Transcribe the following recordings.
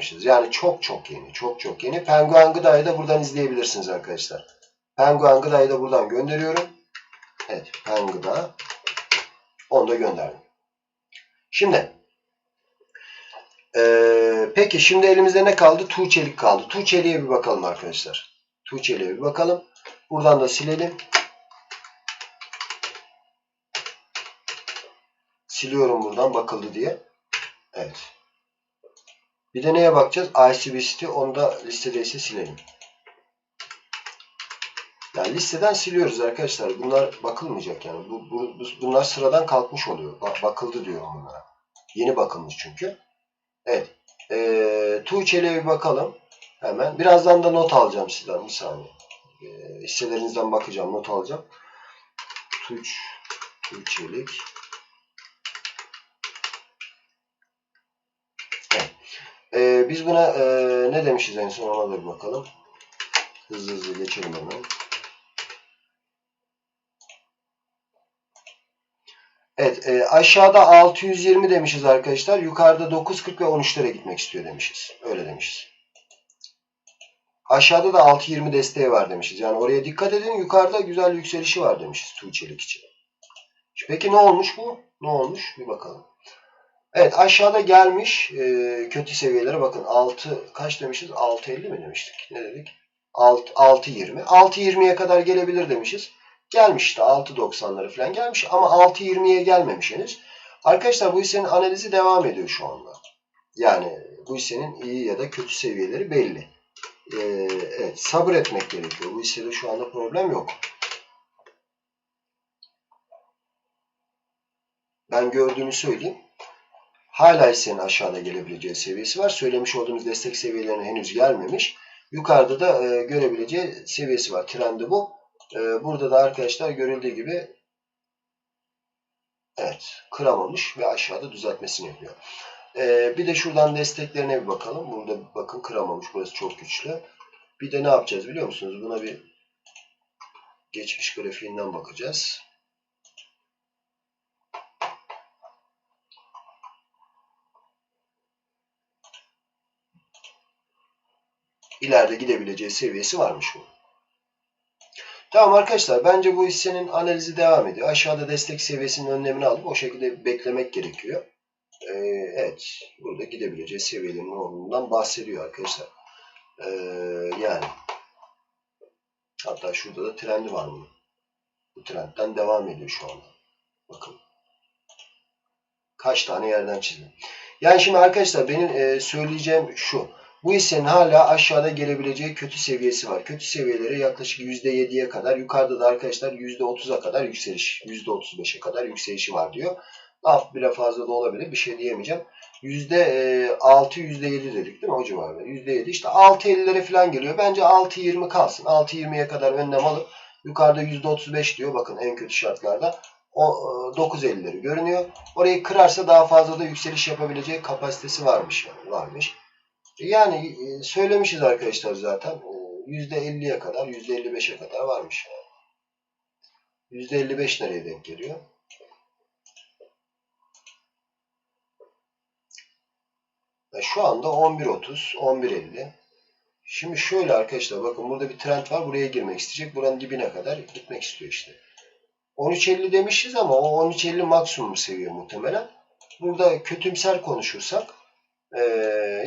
yapmışız. Yani çok çok yeni. Çok çok yeni. Penguen Gıda'yı da buradan izleyebilirsiniz arkadaşlar. Penguen Gıda'yı da buradan gönderiyorum. Evet. Penguen Gıda. Onu da gönderdim. Şimdi ee, peki şimdi elimizde ne kaldı? Tuğçelik kaldı. Tuğçeliğe bir bakalım arkadaşlar. Tuğçeliğe bir bakalım. Buradan da silelim. Siliyorum buradan bakıldı diye. Evet. Bir de neye bakacağız? ICBCT. Onu da listedeyse silelim. Yani listeden siliyoruz arkadaşlar. Bunlar bakılmayacak yani. Bu, bu, bunlar sıradan kalkmış oluyor. Bak, bakıldı diyorum bunlara. Yeni bakılmış çünkü. Evet. Ee, Tuğçe'yle bir bakalım. Hemen. Birazdan da not alacağım sizden. Bir saniye. Ee, hisselerinizden bakacağım. Not alacağım. Tuğç, Tuğçelik. Evet. Ee, biz buna e, ne demişiz en son ona da bir bakalım. Hızlı hızlı geçelim hemen. Evet e, aşağıda 620 demişiz arkadaşlar. Yukarıda 940 ve 13'lere gitmek istiyor demişiz. Öyle demişiz. Aşağıda da 620 desteği var demişiz. Yani oraya dikkat edin. Yukarıda güzel yükselişi var demişiz Tuğçelik için. Peki ne olmuş bu? Ne olmuş? Bir bakalım. Evet aşağıda gelmiş e, kötü seviyelere bakın. 6 kaç demişiz? 6.50 mi demiştik? Ne dedik? 6.20. 6.20'ye kadar gelebilir demişiz. Gelmiş işte 6.90'ları falan gelmiş ama 6.20'ye gelmemiş henüz. Arkadaşlar bu hissenin analizi devam ediyor şu anda. Yani bu hissenin iyi ya da kötü seviyeleri belli. Ee, evet sabır etmek gerekiyor. Bu hissede şu anda problem yok. Ben gördüğümü söyleyeyim. Hala hissenin aşağıda gelebileceği seviyesi var. Söylemiş olduğumuz destek seviyelerine henüz gelmemiş. Yukarıda da e, görebileceği seviyesi var. Trendi bu. Ee, burada da arkadaşlar görüldüğü gibi evet kıramamış ve aşağıda düzeltmesini yapıyor. Ee, bir de şuradan desteklerine bir bakalım. Burada bakın kıramamış. Burası çok güçlü. Bir de ne yapacağız biliyor musunuz? Buna bir geçmiş grafiğinden bakacağız. İleride gidebileceği seviyesi varmış bu. Tamam arkadaşlar bence bu hissenin analizi devam ediyor. Aşağıda destek seviyesinin önlemini alıp o şekilde beklemek gerekiyor. Ee, evet burada gidebileceği seviyelerin olduğundan bahsediyor arkadaşlar. Ee, yani hatta şurada da trendi var bunun. Bu trendten devam ediyor şu anda. Bakın. Kaç tane yerden çizdim. Yani şimdi arkadaşlar benim e, söyleyeceğim şu. Bu hissenin hala aşağıda gelebileceği kötü seviyesi var. Kötü seviyeleri yaklaşık %7'ye kadar. Yukarıda da arkadaşlar %30'a kadar yükseliş. %35'e kadar yükselişi var diyor. Daha bile fazla da olabilir. Bir şey diyemeyeceğim. %6, %7 dedik değil mi o civarda? %7 işte 6.50'lere falan geliyor. Bence 6.20 kalsın. 6.20'ye kadar önlem alıp yukarıda %35 diyor. Bakın en kötü şartlarda. O 9.50'leri görünüyor. Orayı kırarsa daha fazla da yükseliş yapabilecek kapasitesi varmış yani. Varmış. Yani e, söylemişiz arkadaşlar zaten. %50'ye kadar, %55'e kadar varmış. %55 nereye denk geliyor? Yani şu anda 11.30, 11.50. Şimdi şöyle arkadaşlar bakın burada bir trend var. Buraya girmek isteyecek. Buranın dibine kadar gitmek istiyor işte. 13.50 demişiz ama o 13.50 maksimum seviye muhtemelen. Burada kötümser konuşursak ee,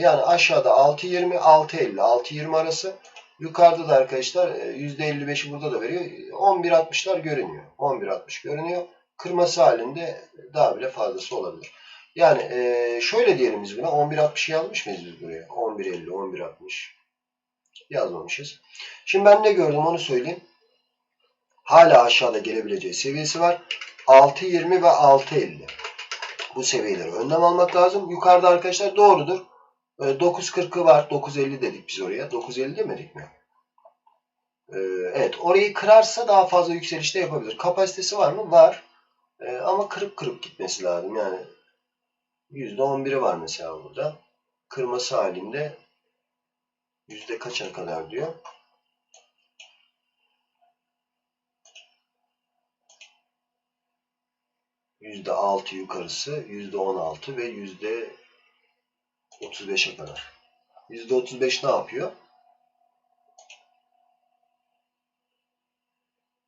yani aşağıda 6.20, 6.50, 6.20 arası. Yukarıda da arkadaşlar %55'i e, burada da veriyor. 11.60'lar görünüyor. 11.60 görünüyor. Kırması halinde daha bile fazlası olabilir. Yani e, şöyle diyelim biz buna. 11.60 yazmış mıyız biz buraya? 11.50, 11.60 yazmamışız. Şimdi ben ne gördüm onu söyleyeyim. Hala aşağıda gelebileceği seviyesi var. 6.20 ve 6.50 bu seviyeleri önlem almak lazım. Yukarıda arkadaşlar doğrudur. 9.40'ı ee, var. 9.50 dedik biz oraya. 9.50 demedik mi? Ee, evet. Orayı kırarsa daha fazla yükselişte yapabilir. Kapasitesi var mı? Var. Ee, ama kırıp kırıp gitmesi lazım. Yani %11'i var mesela burada. Kırması halinde yüzde kaça kadar diyor. %6 yukarısı, %16 ve %35'e kadar. %35 ne yapıyor?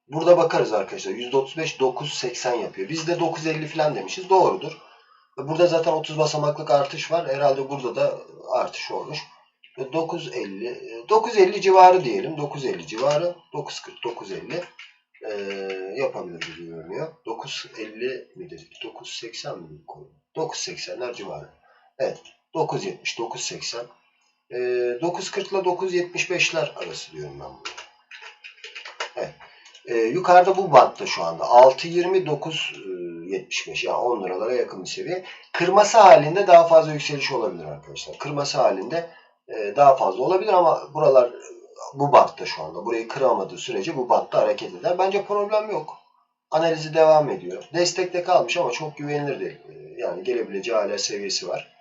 Burada bakarız arkadaşlar. %35 9.80 yapıyor. Biz de 9.50 falan demişiz. Doğrudur. Burada zaten 30 basamaklık artış var. Herhalde burada da artış olmuş. 9.50 9.50 civarı diyelim. 9.50 civarı. 9.40 9.50 ee, yapabilir gibi görünüyor. 9.50 mi dedik? 9.80 mi dedik? 9.80'ler civarı. Evet. 9.70 9.80 ee, 9.40 ile 9.75'ler arası diyorum ben bunu. Ee, yukarıda bu bantta şu anda 6.20 9.75 yani 10 liralara yakın bir seviye. Kırması halinde daha fazla yükseliş olabilir arkadaşlar. Kırması halinde e, daha fazla olabilir ama buralar bu bantta şu anda. Burayı kıramadığı sürece bu bantta hareket eder. Bence problem yok. Analizi devam ediyor. Destekte kalmış ama çok güvenilir değil. E, yani gelebileceği hala seviyesi var.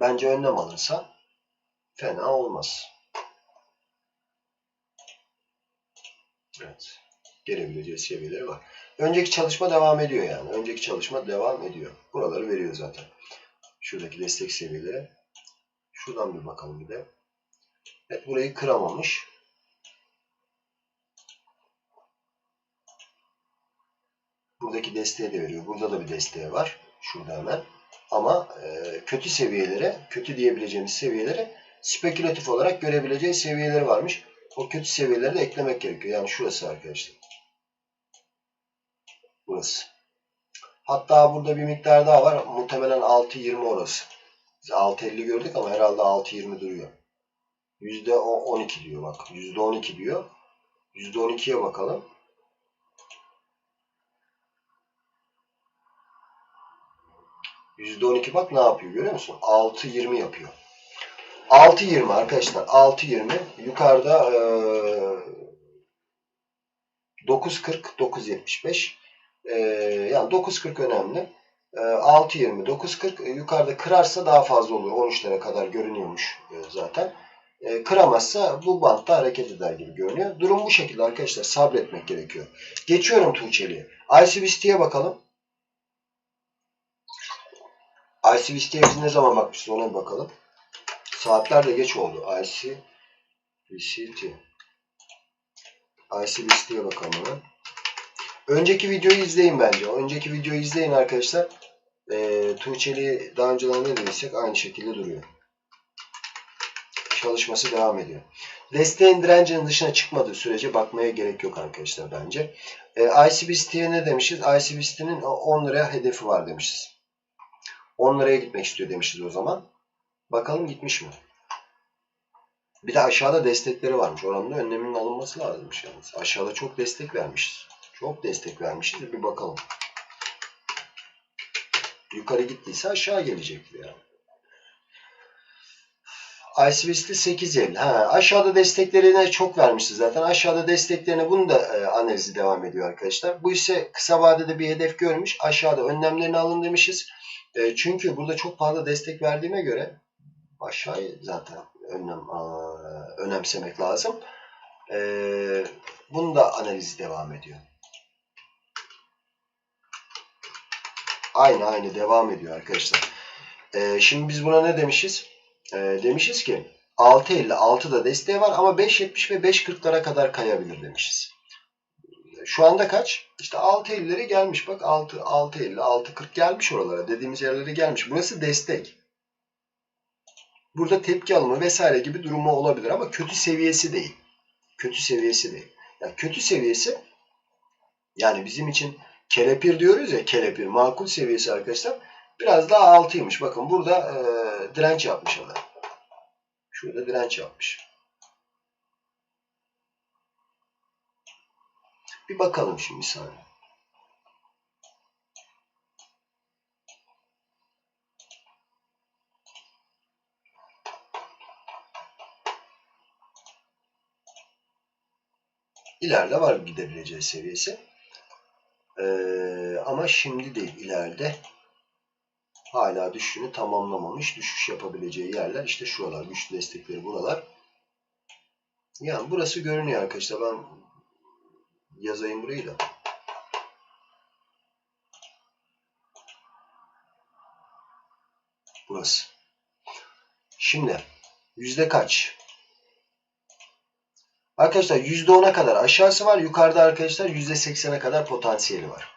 Bence önlem alırsa fena olmaz. Evet. Gelebileceği seviyeleri var. Önceki çalışma devam ediyor yani. Önceki çalışma devam ediyor. Buraları veriyor zaten. Şuradaki destek seviyeleri. Şuradan bir bakalım bir de. Evet burayı kıramamış. Buradaki desteği de veriyor. Burada da bir desteği var. Şurada hemen. Ama e, kötü seviyelere, kötü diyebileceğimiz seviyelere spekülatif olarak görebileceği seviyeleri varmış. O kötü seviyeleri de eklemek gerekiyor. Yani şurası arkadaşlar. Burası. Hatta burada bir miktar daha var. Muhtemelen 6.20 orası. Biz 6.50 gördük ama herhalde 6.20 duruyor. %12 diyor bak. %12 diyor. %12'ye bakalım. %12 bak ne yapıyor görüyor musun? 6.20 yapıyor. 6.20 arkadaşlar. 6.20 yukarıda ee, 9.40 9.75 ee, yani 9.40 önemli. Ee, 6.20 9.40 yukarıda kırarsa daha fazla olur. 13'lere kadar görünüyormuş e, zaten. E, kıramazsa bu bantta hareket eder gibi görünüyor. Durum bu şekilde arkadaşlar. Sabretmek gerekiyor. Geçiyorum Tuğçeli'ye. ICBST'ye bakalım. ICBST'ye biz ne zaman bakmışız ona bakalım. Saatler de geç oldu. ICBST. ICBST'ye bakalım hemen. Önceki videoyu izleyin bence. Önceki videoyu izleyin arkadaşlar. E, Tuğçeli daha önceden ne dediysek aynı şekilde duruyor. Çalışması devam ediyor. Desteğin direncinin dışına çıkmadığı sürece bakmaya gerek yok arkadaşlar bence. E, ICBST'ye ne demişiz? ICBST'nin 10 liraya hedefi var demişiz. 10 liraya gitmek istiyor demişiz o zaman. Bakalım gitmiş mi? Bir de aşağıda destekleri varmış. Oranın önleminin alınması lazımmış yalnız. Aşağıda çok destek vermişiz. Çok destek vermişiz. Bir bakalım. Yukarı gittiyse aşağı gelecektir yani. ICBS'de 8.50. Ha, aşağıda desteklerine çok vermişiz zaten. Aşağıda desteklerine bunun da e, analizi devam ediyor arkadaşlar. Bu ise kısa vadede bir hedef görmüş. Aşağıda önlemlerini alın demişiz. E, çünkü burada çok fazla destek verdiğime göre aşağıyı zaten önlem a, önemsemek lazım. E, bunun da analizi devam ediyor. Aynı aynı devam ediyor arkadaşlar. E, şimdi biz buna ne demişiz? E, demişiz ki 6.50 6'da desteği var ama 5.70 ve 5.40'lara kadar kayabilir demişiz. Şu anda kaç? İşte 6.50'lere gelmiş. Bak 6 6.50 6.40 gelmiş oralara. Dediğimiz yerlere gelmiş. Burası destek. Burada tepki alımı vesaire gibi durumu olabilir ama kötü seviyesi değil. Kötü seviyesi değil. Yani kötü seviyesi yani bizim için kelepir diyoruz ya kelepir makul seviyesi arkadaşlar. Biraz daha altıymış. Bakın burada e, direnç yapmış adam. Şurada direnç yapmış. Bir bakalım şimdi saniye. İleride var gidebileceği seviyesi. Ee, ama şimdi değil ileride hala düşüşünü tamamlamamış. Düşüş yapabileceği yerler işte şuralar. Güçlü destekleri buralar. Yani burası görünüyor arkadaşlar. Ben yazayım burayı da. Burası. Şimdi Yüzde kaç? Arkadaşlar yüzde ona kadar aşağısı var. Yukarıda arkadaşlar yüzde seksene kadar potansiyeli var.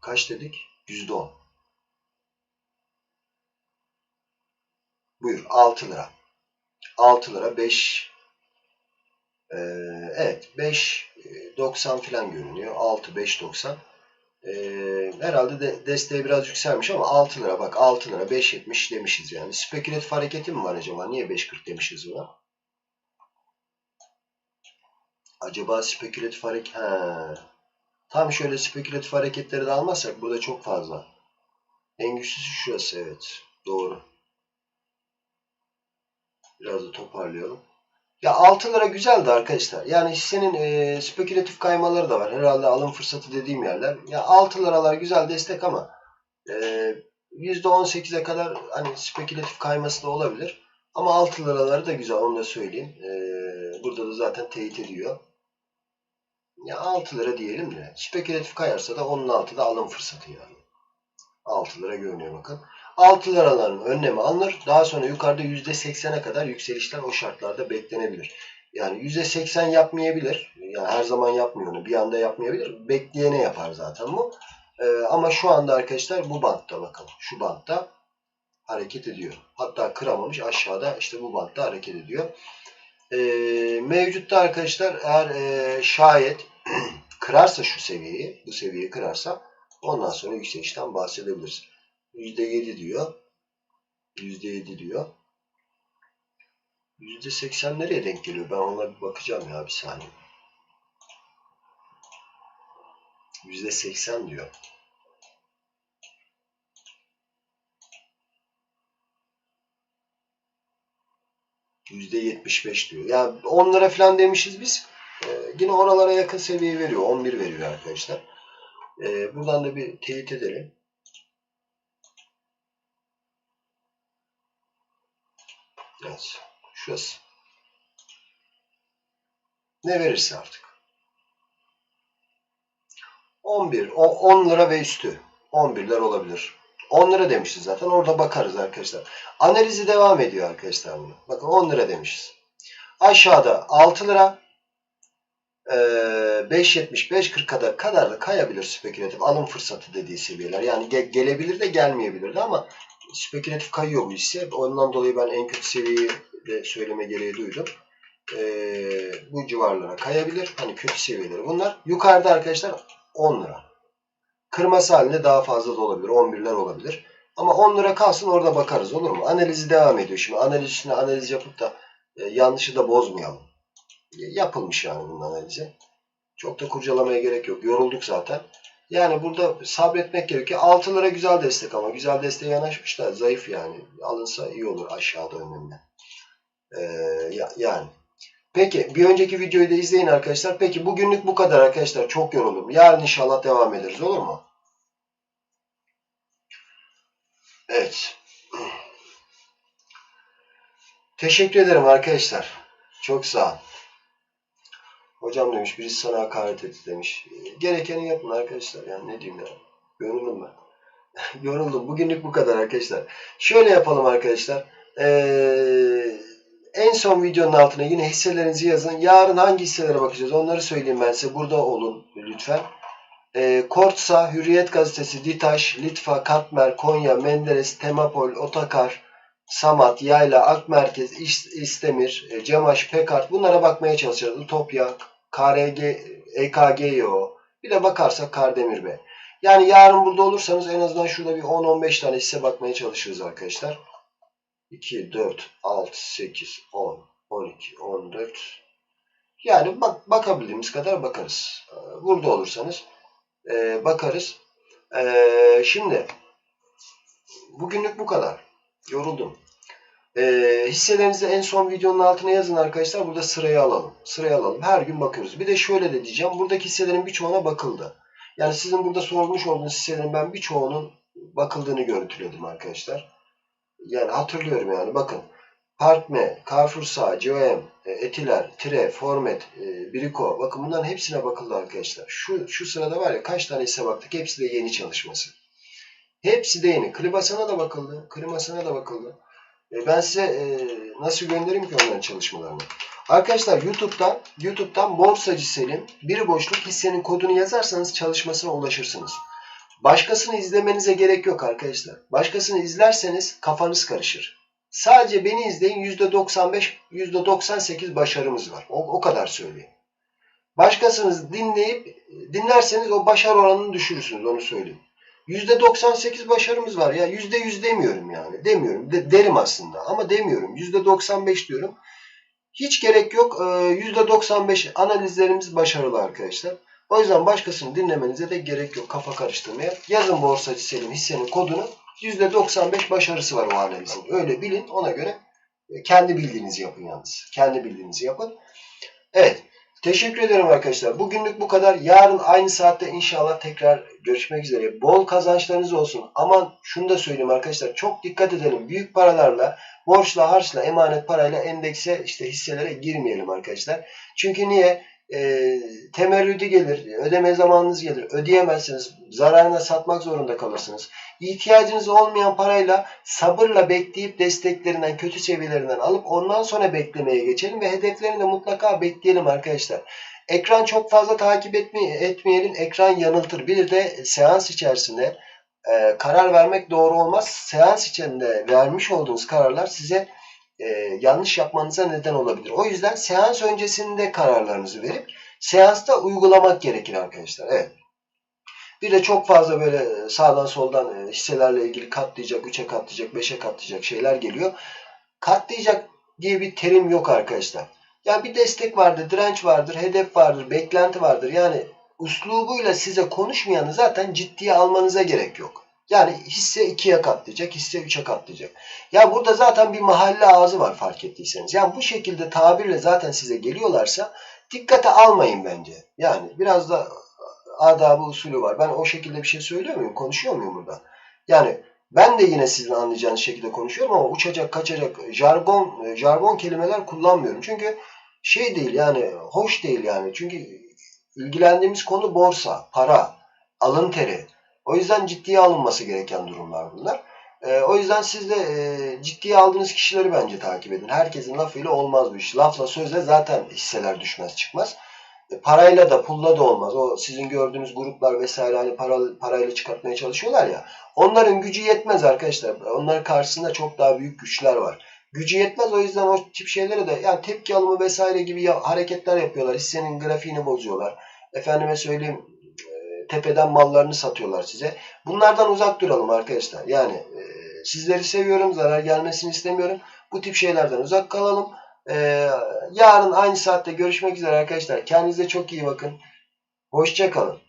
Kaç dedik? Yüzde on. Buyur 6 lira. 6 lira 5 ee, evet 5 e, 90 falan görünüyor. 6 5 90. Ee, herhalde de desteği biraz yükselmiş ama 6 lira bak 6 lira 5.70 demişiz yani. Spekülatif hareketi mi var acaba? Niye 5.40 demişiz buna? Acaba spekülatif hareket ha. Tam şöyle spekülatif hareketleri de almazsak burada çok fazla. En güçlüsü şurası evet. Doğru. Biraz da toparlayalım. Ya 6 lira güzeldi arkadaşlar. Yani hissenin e, spekülatif kaymaları da var. Herhalde alım fırsatı dediğim yerler. Ya 6 liralar güzel destek ama e, %18'e kadar hani spekülatif kayması da olabilir. Ama 6 liraları da güzel onu da söyleyeyim. E, burada da zaten teyit ediyor. Ya 6 lira diyelim de spekülatif kayarsa da onun altında alım fırsatı yani. 6 lira görünüyor bakın. 6 liraların önlemi alınır. Daha sonra yukarıda %80'e kadar yükselişler o şartlarda beklenebilir. Yani %80 yapmayabilir. Yani her zaman yapmıyor onu. Bir anda yapmayabilir. Bekleyene yapar zaten bu. Ee, ama şu anda arkadaşlar bu bantta bakın. Şu bantta hareket ediyor. Hatta kıramamış aşağıda işte bu bantta hareket ediyor. Ee, mevcutta arkadaşlar eğer e, şayet kırarsa şu seviyeyi, bu seviyeyi kırarsa ondan sonra yükselişten bahsedebiliriz. %7 diyor. %7 diyor. %80 nereye denk geliyor? Ben ona bir bakacağım ya bir saniye. %80 diyor. %75 diyor. Yani 10 lira falan demişiz biz. Ee, yine oralara yakın seviye veriyor. 11 veriyor arkadaşlar. Ee, buradan da bir teyit edelim. Evet. Şurası. Ne verirse artık. 11, o- 10 lira ve üstü. 11'ler olabilir. 10 lira demişiz zaten. Orada bakarız arkadaşlar. Analizi devam ediyor arkadaşlar bunu. Bakın 10 lira demişiz. Aşağıda 6 lira. Ee, 5.70, 5.40 kadar, kadar da kayabilir spekülatif alım fırsatı dediği seviyeler. Yani ge- gelebilir de gelmeyebilir de ama spekülatif kayıyor bu hisse. Ondan dolayı ben en kötü seviyeyi de söyleme gereği duydum. Ee, bu civarlara kayabilir. Hani kötü seviyeleri bunlar. Yukarıda arkadaşlar 10 lira. Kırması halinde daha fazla da olabilir. 11'ler olabilir. Ama 10 lira kalsın orada bakarız olur mu? Analizi devam ediyor. Şimdi analiz üstüne analiz yapıp da e, yanlışı da bozmayalım. E, yapılmış yani bunun analizi. Çok da kurcalamaya gerek yok. Yorulduk zaten. Yani burada sabretmek gerekiyor. 6 lira güzel destek ama güzel desteğe yanaşmış da zayıf yani. Alınsa iyi olur aşağıda önünden. Ee, ya, yani. Peki bir önceki videoyu da izleyin arkadaşlar. Peki bugünlük bu kadar arkadaşlar. Çok yoruldum. Yarın inşallah devam ederiz olur mu? Evet. Teşekkür ederim arkadaşlar. Çok sağ ol. Hocam demiş birisi sana hakaret etti demiş. Gerekeni yapın arkadaşlar. Yani ne diyeyim ya. Yoruldum ben. Yoruldum. Bugünlük bu kadar arkadaşlar. Şöyle yapalım arkadaşlar. Ee, en son videonun altına yine hisselerinizi yazın. Yarın hangi hisselere bakacağız onları söyleyeyim ben size. Burada olun lütfen. E, Kortsa, Hürriyet Gazetesi, Ditaş, Litfa, Katmer, Konya, Menderes, Temapol, Otakar, Samat, Yayla, Akmerkez, İş- İstemir, e, Cemaş, Pekart bunlara bakmaya çalışacağız. Utopya, KRG, EKGYO. Bir de bakarsak Kardemir Bey. Yani yarın burada olursanız en azından şurada bir 10-15 tane hisse bakmaya çalışırız arkadaşlar. 2, 4, 6, 8, 10, 12, 14. Yani bak, bakabildiğimiz kadar bakarız. Ee, Burada olursanız e, bakarız. Şimdi bugünlük bu kadar. Yoruldum. Ee, hisselerinizi en son videonun altına yazın arkadaşlar. Burada sırayı alalım. Sırayı alalım. Her gün bakıyoruz. Bir de şöyle de diyeceğim. Buradaki hisselerin birçoğuna bakıldı. Yani sizin burada sormuş olduğunuz hisselerin ben birçoğunun bakıldığını görüntüledim arkadaşlar. Yani hatırlıyorum yani bakın. Parkme, Carrefour Sağ, GOM, e, Etiler, Tire, Formet, e, Brico. Bakın bunların hepsine bakıldı arkadaşlar. Şu, şu sırada var ya kaç tane hisse baktık. Hepsi de yeni çalışması. Hepsi de yeni. Klimasına da bakıldı. Klimasına da bakıldı. E, ben size e, nasıl göndereyim ki onların çalışmalarını? Arkadaşlar YouTube'dan YouTube'dan Borsacı Selim bir boşluk hissenin kodunu yazarsanız çalışmasına ulaşırsınız. Başkasını izlemenize gerek yok arkadaşlar. Başkasını izlerseniz kafanız karışır. Sadece beni izleyin %95, %98 başarımız var. O, o kadar söyleyeyim. Başkasını dinleyip dinlerseniz o başarı oranını düşürürsünüz onu söyleyeyim. %98 başarımız var ya %100 demiyorum yani demiyorum de, derim aslında ama demiyorum %95 diyorum. Hiç gerek yok %95 analizlerimiz başarılı arkadaşlar. O yüzden başkasını dinlemenize de gerek yok kafa karıştırmaya. Yazın borsacı Selim hissenin kodunu %95 başarısı var o analizin. Öyle bilin ona göre e, kendi bildiğinizi yapın yalnız. Kendi bildiğinizi yapın. Evet. Teşekkür ederim arkadaşlar. Bugünlük bu kadar. Yarın aynı saatte inşallah tekrar görüşmek üzere. Bol kazançlarınız olsun. Aman şunu da söyleyeyim arkadaşlar. Çok dikkat edelim. Büyük paralarla, borçla, harçla, emanet parayla endekse işte hisselere girmeyelim arkadaşlar. Çünkü niye? E, temerrüdü gelir, ödeme zamanınız gelir. Ödeyemezsiniz, zararına satmak zorunda kalırsınız. İhtiyacınız olmayan parayla sabırla bekleyip desteklerinden, kötü seviyelerinden alıp ondan sonra beklemeye geçelim ve hedeflerini de mutlaka bekleyelim arkadaşlar. Ekran çok fazla takip etme, etmeyelim. Ekran yanıltır. Bir de seans içerisinde e, karar vermek doğru olmaz. Seans içinde vermiş olduğunuz kararlar size e, yanlış yapmanıza neden olabilir. O yüzden seans öncesinde kararlarınızı verip seansta uygulamak gerekir arkadaşlar. Evet. Bir de çok fazla böyle sağdan soldan e, hisselerle ilgili katlayacak, 3'e katlayacak, 5'e katlayacak şeyler geliyor. Katlayacak diye bir terim yok arkadaşlar. Ya bir destek vardır, direnç vardır, hedef vardır, beklenti vardır. Yani uslubuyla size konuşmayanı zaten ciddiye almanıza gerek yok. Yani hisse 2'ye katlayacak, hisse 3'e katlayacak. Ya burada zaten bir mahalle ağzı var fark ettiyseniz. Yani bu şekilde tabirle zaten size geliyorlarsa dikkate almayın bence. Yani biraz da adabı usulü var. Ben o şekilde bir şey söylüyor muyum? Konuşuyor muyum burada? Yani ben de yine sizin anlayacağınız şekilde konuşuyorum ama uçacak, kaçacak, jargon, jargon kelimeler kullanmıyorum. Çünkü şey değil yani hoş değil yani. Çünkü ilgilendiğimiz konu borsa, para, alın teri. O yüzden ciddiye alınması gereken durumlar bunlar. E, o yüzden siz de e, ciddiye aldığınız kişileri bence takip edin. Herkesin lafıyla olmaz bu iş. Lafla sözle zaten hisseler düşmez çıkmaz. E, parayla da pulla da olmaz. O sizin gördüğünüz gruplar vesaire hani para, parayla çıkartmaya çalışıyorlar ya. Onların gücü yetmez arkadaşlar. Onların karşısında çok daha büyük güçler var. Gücü yetmez o yüzden o tip şeylere de yani tepki alımı vesaire gibi ya, hareketler yapıyorlar. Hissenin grafiğini bozuyorlar. Efendime söyleyeyim tepeden mallarını satıyorlar size. Bunlardan uzak duralım arkadaşlar. Yani e, sizleri seviyorum. Zarar gelmesini istemiyorum. Bu tip şeylerden uzak kalalım. E, yarın aynı saatte görüşmek üzere arkadaşlar. Kendinize çok iyi bakın. Hoşçakalın.